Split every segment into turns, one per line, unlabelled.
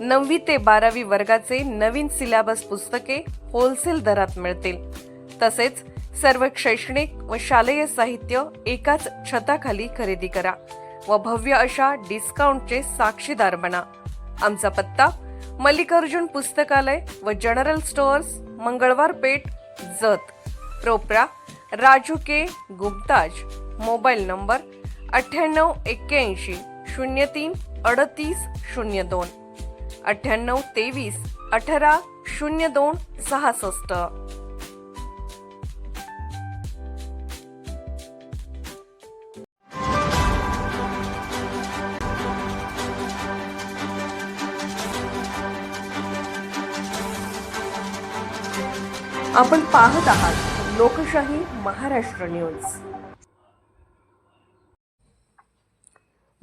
नववी ते बारावी वर्गाचे नवीन सिलेबस पुस्तके होलसेल दरात मिळतील. तसेच सर्व शैक्षणिक व शालेय साहित्य एकाच छताखाली खरेदी करा व भव्य अशा डिस्काउंटचे साक्षीदार बना. आमचा पत्ता मल्लिकार्जुन पुस्तकालय व जनरल स्टोअर्स मंगळवार पेठ जत. प्रोप्रा राजू के गुप्ताज मोबाईल नंबर अठ्ठ्याण्णव एक्क्याऐंशी शून्य तीन अडतीस शून्य दोन. अठ्ठ्याण्णव तेवीस अठरा शून्य दोन सहासष्ट. आपण पाहत आहात लोकशाही महाराष्ट्र न्यूज.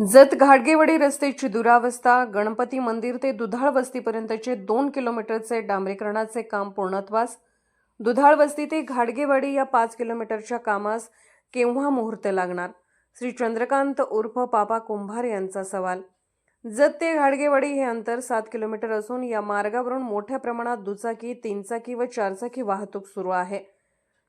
जत घाटगेवाडी रस्त्याची दुरावस्था गणपती मंदिर ते दुधाळ वस्तीपर्यंतचे दोन किलोमीटरचे डांबरीकरणाचे काम पूर्णत्वास दुधाळ वस्ती ते घाटगेवाडी या पाच किलोमीटरच्या कामास केव्हा मुहूर्त लागणार? श्री चंद्रकांत उर्फ पापा कुंभार यांचा सवाल. जत ते घाडगेवाडी हे अंतर सात किलोमीटर असून या मार्गावरून मोठ्या प्रमाणात दुचाकी तीनचाकी व चारचाकी वाहतूक सुरू आहे.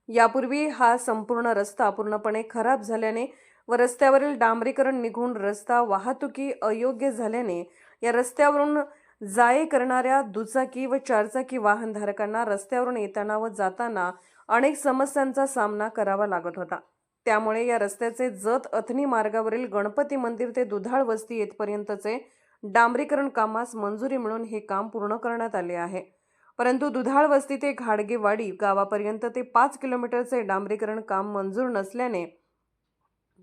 यापूर्वी हा संपूर्ण रस्ता पूर्णपणे खराब झाल्याने व रस्त्यावरील डांबरीकरण निघून रस्ता वाहतुकी अयोग्य झाल्याने या रस्त्यावरून जाये करणाऱ्या दुचाकी व चारचाकी वाहनधारकांना रस्त्यावरून येताना व जाताना अनेक समस्यांचा सामना करावा लागत होता. त्यामुळे या रस्त्याचे जत अथनी मार्गावरील गणपती मंदिर ते दुधाळ वस्ती येथपर्यंतचे डांबरीकरण कामास मंजुरी मिळून हे काम पूर्ण करण्यात आले आहे. परंतु दुधाळ वस्ती ते घाडगेवाडी गावापर्यंत ते पाच किलोमीटरचे डांबरीकरण काम मंजूर नसल्याने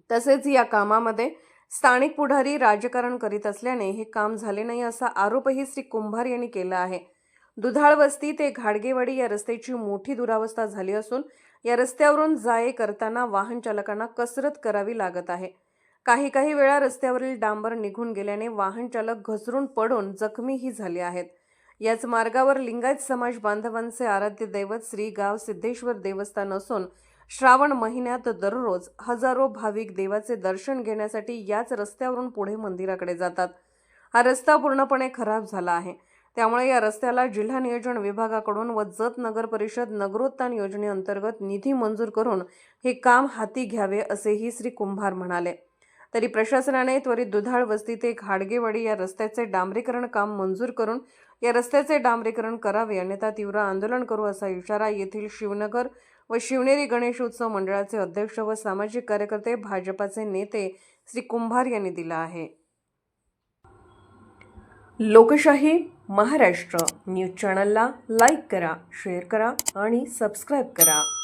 तसेच या कामामध्ये स्थानिक पुढारी राजकारण करीत असल्याने हे काम झाले नाही असा आरोपही श्री कुंभार यांनी केला आहे. दुधाळ वस्ती ते घाडगेवाडी या रस्त्याची मोठी दुरावस्था झाली असून या रस्त्यावरून जाये करताना वाहन चालकांना कसरत करावी लागत आहे. काही काही वेळा रस्त्यावरील डांबर निघून गेल्याने वाहन चालक घसरून पडून जखमीही झाले आहेत. याच मार्गावर लिंगायत समाज बांधवांचे आराध्य दैवत श्री गाव सिद्धेश्वर देवस्थान असून श्रावण महिन्यात दररोज हजारो भाविक देवाचे दर्शन घेण्यासाठी याच रस्त्यावरून पुढे मंदिराकडे जातात. हा रस्ता पूर्णपणे खराब झाला आहे. त्यामुळे या रस्त्याला जिल्हा नियोजन विभागाकडून व जत नगर परिषद नगरोत्थान योजनेअंतर्गत निधी मंजूर करून हे काम हाती घ्यावे असेही श्री कुंभार म्हणाले. तरी प्रशासनाने त्वरित दुधाळ वस्ती ते घाडगेवाडी या रस्त्याचे डांबरीकरण काम मंजूर करून या रस्त्याचे डांबरीकरण करावे अन्यथा तीव्र आंदोलन करू असा इशारा येथील शिवनगर व शिवनेरी गणेश उत्सव मंडळाचे अध्यक्ष व सामाजिक कार्यकर्ते भाजपाचे नेते श्री कुंभार यांनी दिला आहे. लोकशाही महाराष्ट्र न्यूज चॅनलला लाईक करा शेअर करा आणि सबस्क्राईब करा.